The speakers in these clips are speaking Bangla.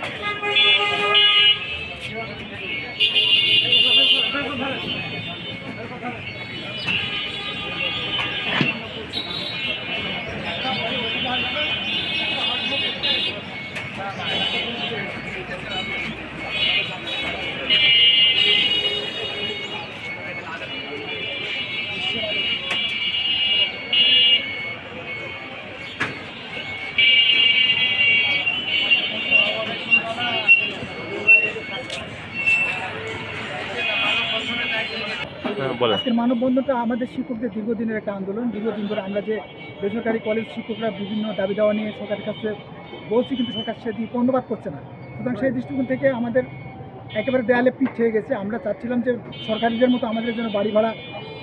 Thank you. আজকের মানববন্ধনটা আমাদের শিক্ষকদের দীর্ঘদিনের একটা আন্দোলন। দীর্ঘদিন ধরে আমরা যে বেসরকারি কলেজ শিক্ষকরা বিভিন্ন দাবি দাওয়া নিয়ে সরকারের কাছে বলছি, কিন্তু সরকার সেটি কর্ণপাত করছে না। সুতরাং সেই দৃষ্টিকোণ থেকে আমাদের একেবারে দেয়ালে পিঠ হয়ে গেছে। আমরা চাচ্ছিলাম যে সরকারিদের মতো আমাদের জন্য বাড়ি ভাড়া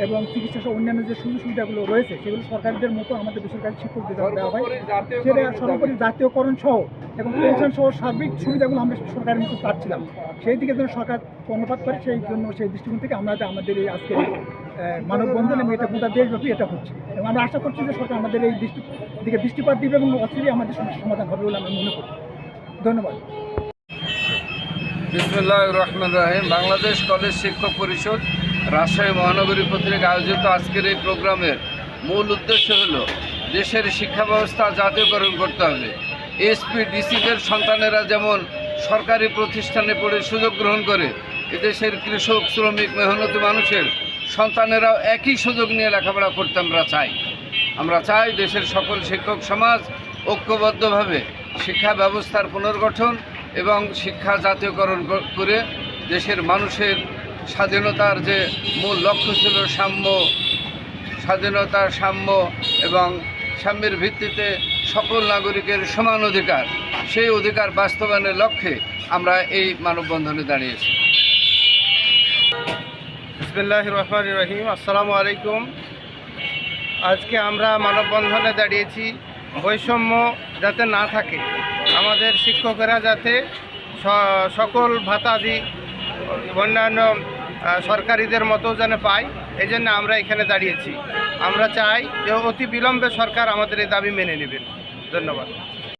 এবং চিকিৎসা সহ অন্যান্য যে সুযোগ সুবিধাগুলো রয়েছে, সেগুলো সরকারিদের মতো আমাদের বেসরকারি শিক্ষকদের দেওয়া হয়। সেটা সর্বোপরি জাতীয়করণ সহ এবং পেনশন সহ সার্বিক সুবিধাগুলো আমরা সরকারের মতো চাচ্ছিলাম। সেই দিকে যেন সরকার কর্ণপাত করে, সেই জন্য সেই দৃষ্টিকোণ থেকে আমরা আমাদের এই আজকে মানববন্ধন এবং এটা গোটা দেশব্যাপী এটা হচ্ছে। এবং আমরা আশা করছি যে সরকার আমাদের এই দৃষ্টি, দিকে দৃষ্টিপাত দিবে এবং অচিরেই আমাদের সমস্যার সমাধান হবে বলে আমরা মনে করি। ধন্যবাদ। বিসমুল্লাহ রহমান রাহিম। বাংলাদেশ কলেজ শিক্ষক পরিষদ, রাজশাহী মহানগরী কর্তৃক আয়োজিত আজকের এই প্রোগ্রামের মূল উদ্দেশ্য হলো দেশের শিক্ষা ব্যবস্থা জাতীয়করণ করতে হবে। এসপি ডিসিদের সন্তানেরা যেমন সরকারি প্রতিষ্ঠানে পড়ে সুযোগ গ্রহণ করে, এদেশের কৃষক, শ্রমিক, মেহনতি মানুষের সন্তানেরাও একই সুযোগ নিয়ে লেখাপড়া করতে আমরা চাই। আমরা চাই দেশের সকল শিক্ষক সমাজ ঐক্যবদ্ধভাবে শিক্ষা ব্যবস্থার পুনর্গঠন এবং শিক্ষা জাতীয়করণ করে দেশের মানুষের স্বাধীনতার যে মূল লক্ষ্য ছিল সাম্য, স্বাধীনতা, সাম্য এবং সাম্যের ভিত্তিতে সকল নাগরিকের সমান অধিকার, সেই অধিকার বাস্তবায়নের লক্ষ্যে আমরা এই মানববন্ধনে দাঁড়িয়েছি। বিসমিল্লাহ রহমান রহিম। আসসালামু আলাইকুম। আজকে আমরা মানববন্ধনে দাঁড়িয়েছি। বৈষম্য যাতে না থাকে আমাদের শিক্ষকেরা যাতে সকল ভাতাদি অন্যান্য সরকারিদের মতো যেন পায় এই জন্য আমরা এখানে দাঁড়িয়েছি। আমরা চাই যে অতি বিলম্বে সরকার আমাদের এই দাবি মেনে নেবেন। ধন্যবাদ।